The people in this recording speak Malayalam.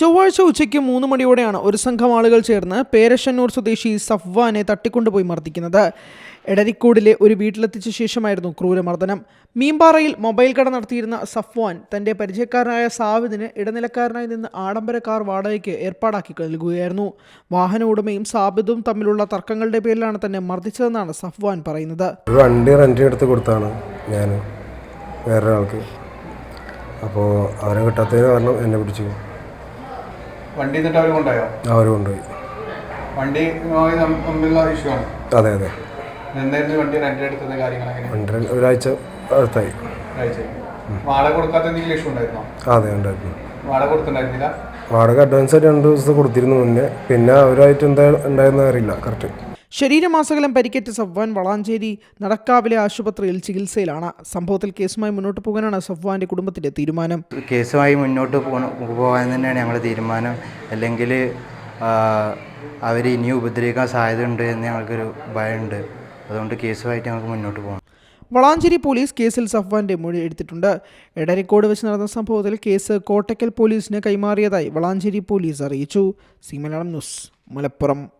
ചൊവ്വാഴ്ച ഉച്ചയ്ക്ക് മൂന്ന് മണിയോടെയാണ് ഒരു സംഘം ആളുകൾ ചേർന്ന് പേരശന്നൂർ സ്വദേശി സഫ്വാനെ തട്ടിക്കൊണ്ടുപോയി മർദ്ദിക്കുന്നത്. എടരിക്കോടിലെ ഒരു വീട്ടിലെത്തിച്ച ശേഷമായിരുന്നു ക്രൂരമർദ്ദനം. മീൻപാറയിൽ മൊബൈൽ കട നടത്തിയിരുന്ന സഫ്വാൻ തന്റെ പരിചയക്കാരനായ സാവിദിന് ഇടനിലക്കാരനായി നിന്ന് ആഡംബര കാർ വാടകയ്ക്ക് ഏർപ്പാടാക്കി നൽകുകയായിരുന്നു. വാഹന ഉടമയും സാബിദും തമ്മിലുള്ള തർക്കങ്ങളുടെ പേരിലാണ് തന്നെ മർദ്ദിച്ചതെന്നാണ് സഫ്വാൻ പറയുന്നത്. വണ്ടി റെന്റ് എടുത്ത് കൊടുത്താണ് ഞാൻ വേറൊരാൾക്ക്. അപ്പോൾ അവരെ കിട്ടാത്തതിന് കാരണം എന്നെ പിടിച്ചു. വണ്ടി എന്നിട്ട് അവർ കൊണ്ടുപോയോ? അവർ കൊണ്ടുപോയി. വണ്ടി തമ്മിലുള്ള ഇഷ്യൂ ആണ് അതെ അതെ. എന്തായിരുന്നു വണ്ടി റെന്റ് എടുത്തത് കാര്യങ്ങളൊക്കെ വണ്ടി ഒരാഴ്ച അടുത്തായി. വാടക കൊടുക്കാത്ത എന്തെങ്കിലും ഇഷ്യൂ ഉണ്ടായിരുന്നോ? അതെ ഉണ്ടായിരുന്നു. വാടക കൊടുത്തിട്ടുണ്ടായിരുന്നില്ല? വാടക അഡ്വാൻസ് ആയിട്ട് രണ്ട് ദിവസം കൊടുത്തിരുന്നു മുന്നേ. പിന്നെ അവരായിട്ട് എന്താ ഉണ്ടായിരുന്ന അറിയില്ല കറക്റ്റ് ശരീരമാസകലം പരിക്കേറ്റ സഫ്വാൻ വളാഞ്ചേരി നടക്കാവിലെ ആശുപത്രിയിൽ ചികിത്സയിലാണ്. സംഭവത്തിൽ കേസുമായി മുന്നോട്ട് പോകാനാണ് സഫ്വാന്റെ കുടുംബത്തിന്റെ തീരുമാനം. കേസുമായി മുന്നോട്ട് പോകാൻ തന്നെയാണ് ഞങ്ങളുടെ തീരുമാനം. അല്ലെങ്കിൽ അവർ ഇനിയും ഉപദ്രവിക്കാൻ സാധ്യതയുണ്ട് എന്ന് ഞങ്ങൾക്കൊരു ഭയമുണ്ട്. അതുകൊണ്ട് കേസുമായിട്ട് ഞങ്ങൾക്ക് മുന്നോട്ട് പോകണം. വളാഞ്ചേരി പോലീസ് കേസിൽ സഫ്വാന്റെ മൊഴി എടുത്തിട്ടുണ്ട്. എടരിക്കോട് വെച്ച് നടന്ന സംഭവത്തിൽ കേസ് കോട്ടക്കൽ പോലീസിന് കൈമാറിയതായി വളാഞ്ചേരി പോലീസ് അറിയിച്ചു. C Malayalam news Malappuram.